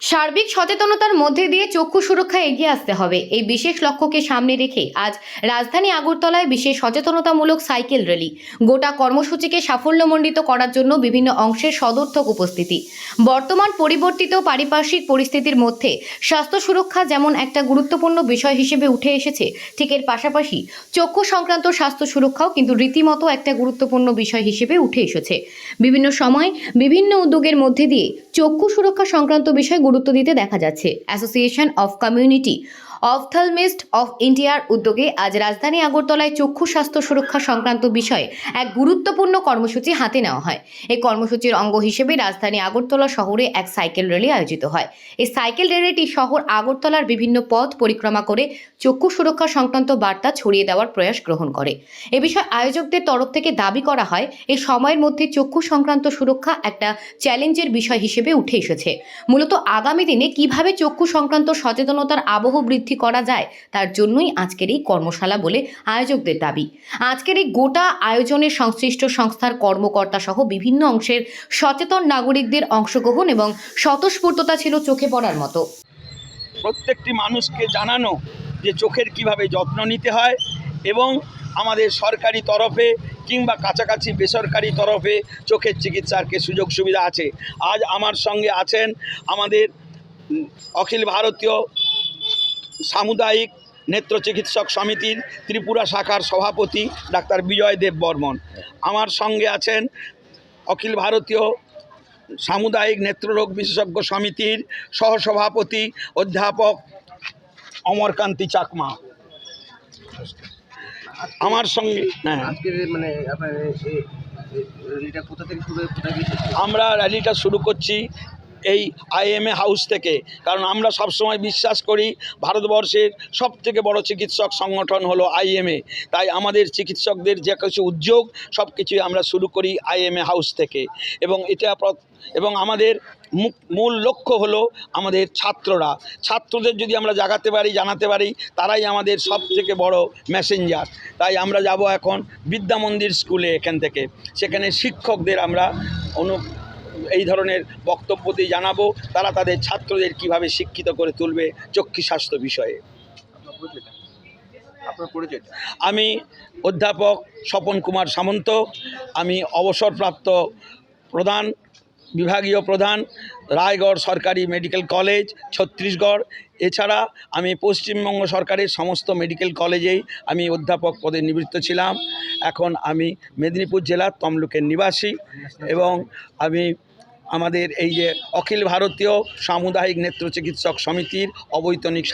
সার্বিক সচেতনতার মধ্যে দিয়ে চক্ষু সুরক্ষা এগিয়ে আসতে হবে। এই বিশেষ লক্ষ্যকে সামনে রেখে আজ রাজধানী আগরতলায় বিশেষ সচেতনতামূলক সাইকেল র্যালি। গোটা কর্মসূচিকে সাফল্যমণ্ডিত করার জন্য বিভিন্ন অংশের সদর্থক উপস্থিতি। বর্তমান পরিবর্তিত পারিপার্শ্বিক পরিস্থিতির মধ্যে স্বাস্থ্য সুরক্ষা যেমন একটা গুরুত্বপূর্ণ বিষয় হিসেবে উঠে এসেছে, ঠিক এর পাশাপাশি চক্ষু সংক্রান্ত স্বাস্থ্য সুরক্ষাও কিন্তু রীতিমতো একটা গুরুত্বপূর্ণ বিষয় হিসেবে উঠে এসেছে। বিভিন্ন সময় বিভিন্ন উদ্যোগের মধ্যে দিয়ে চক্ষু সুরক্ষা সংক্রান্ত বিষয়ে গুরুত্ব দিতে দেখা যাচ্ছে। Association of community ophthalmist of ইন্ডিয়ার উদ্যোগে আজ রাজধানী আগরতলায় চক্ষু স্বাস্থ্য সুরক্ষা সংক্রান্ত বিষয়ে এক গুরুত্বপূর্ণ কর্মসূচি হাতে নেওয়া হয়। এই কর্মসূচির অঙ্গ হিসেবে রাজধানী আগরতলা শহরে এক সাইকেল র্যালি আয়োজিত হয়। এই সাইকেল র্যালিটি শহর আগরতলার বিভিন্ন পথ পরিক্রমা করে চক্ষু সুরক্ষা সংক্রান্ত বার্তা ছড়িয়ে দেওয়ার প্রয়াস গ্রহণ করে। এ বিষয়ে আয়োজকদের তরফ থেকে দাবি করা হয়, এই সময়ের মধ্যে চক্ষু সংক্রান্ত সুরক্ষা একটা চ্যালেঞ্জের বিষয় হিসেবে উঠে এসেছে। মূলত আগামী দিনে কীভাবে চক্ষু সংক্রান্ত সচেতনতার আবহ বৃদ্ধি করা যায়? তার জন্যই আজকের এই কর্মশালা বলে আয়োজকদের দাবি। আজকের এই গোটা আয়োজনের সংশ্লিষ্ট সংস্থার কর্মকর্তা সহ বিভিন্ন অংশের সচেতন নাগরিকদের অংশগ্রহণ এবং স্বতঃস্ফূর্ততা ছিল চোখে পড়ার মতো। প্রত্যেকটি মানুষকে জানানো যে চোখের কীভাবে যত্ন নিতে হয় এবং আমাদের সরকারি তরফে কিংবা কাছাকাছি বেসরকারি তরফে চোখের চিকিৎসার কি সুযোগ সুবিধা আছে। আজ আমার সঙ্গে আছেন আমাদের অখিল ভারতীয় সামুদায়িক নেত্র চিকিৎসক সমিতির ত্রিপুরা শাখার সভাপতি ডাক্তার বিজয় দেব বর্মন। আমার সঙ্গে আছেন অখিল ভারতীয় সামুদায়িক নেত্ররোগ বিশেষজ্ঞ সমিতির সহসভাপতি অধ্যাপক অমরকান্তি চাকমা। আমার সঙ্গে হ্যাঁ। মানে আমরা র্যালিটা শুরু করছি এই আইএমএ হাউস থেকে। কারণ আমরা সবসময় বিশ্বাস করি, ভারতবর্ষের সব থেকে বড় চিকিৎসক সংগঠন হলো আইএমএ। তাই আমাদের চিকিৎসকদের যে কিছু উদ্যোগ সব কিছুই আমরা শুরু করি আইএমএ হাউস থেকে। এবং এটা এবং আমাদের মূল লক্ষ্য হলো আমাদের ছাত্ররা। ছাত্রদের যদি আমরা জাগাতে পারি, জানাতে পারি, তারাই আমাদের সব থেকে বড় মেসেঞ্জার। তাই আমরা যাব এখন বিদ্যা মন্দির স্কুলে এখান থেকে। সেখানে শিক্ষকদের আমরা অনু এই ধরনের বক্তব্য দিয়ে জানাব। তারা তাদের ছাত্রদের কীভাবে শিক্ষিত করে তুলবে চক্ষু স্বাস্থ্য বিষয়ে। আমি অধ্যাপক স্বপন কুমার সামন্ত। আমি অবসরপ্রাপ্ত প্রধান বিভাগীয় প্রধান, রায়গড় সরকারি মেডিকেল কলেজ, ছত্তিশগড়। এছাড়া আমি পশ্চিমবঙ্গ সরকারের সমস্ত মেডিকেল কলেজেই আমি অধ্যাপক পদে নিবৃত্ত ছিলাম। এখন আমি মেদিনীপুর জেলার তমলুকের নিবাসী এবং আমি আমাদের এই যে অখিল ভারতীয় সামুদায়িক নেত্র চিকিৎসক সমিতির অবৈতনিক